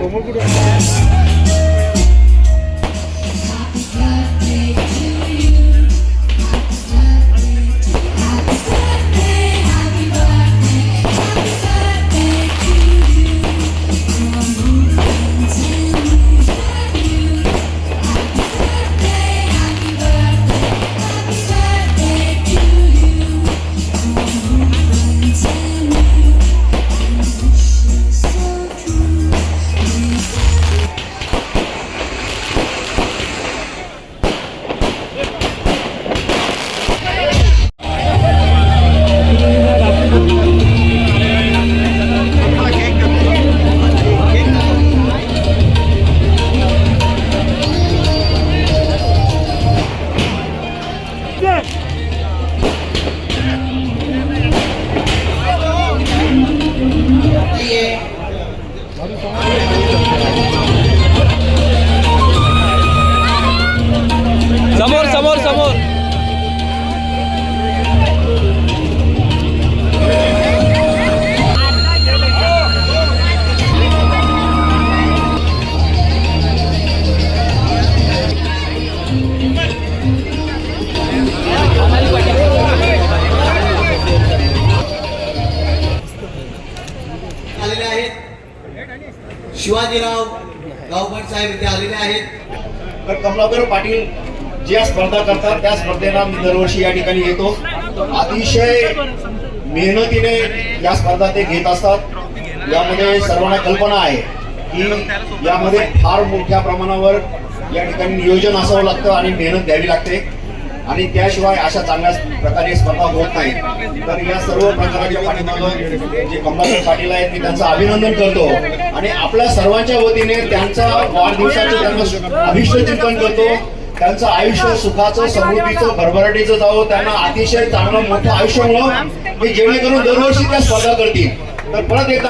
我们不能。Amen. Shivajirao गावपट साहेब इथे आलेले आहेत. तर कमलाकर पाटील ज्या स्पर्धा करतात त्या स्पर्धेला मी दरवर्षी या ठिकाणी येतो. अतिशय मेहनतीने या स्पर्धा ते घेत असतात. यामध्ये सर्वांना कल्पना आहे की यामध्ये फार मोठ्या प्रमाणावर या ठिकाणी नियोजन असावं लागतं आणि मेहनत द्यावी लागते. आणि त्याशिवाय अशा चांगल्या प्रकारे स्पर्धा होत नाही तर या सर्व प्रकाराच्या पाठीमागं जे कमलाकर पाटील आहेत मी त्यांचं अभिनंदन करतो. आणि आपल्या सर्वांच्या वतीने त्यांचा वाढदिवसाचं त्यांना अभिष्टचिंतन करतो. त्यांचं आयुष्य सुखाचं समृद्धीचं भरभराटीचं जावं. त्यांना अतिशय चांगलं मोठं आयुष्य मिळावं की जेणेकरून दरवर्षी त्या स्पर्धा करतील. तर परत एकदा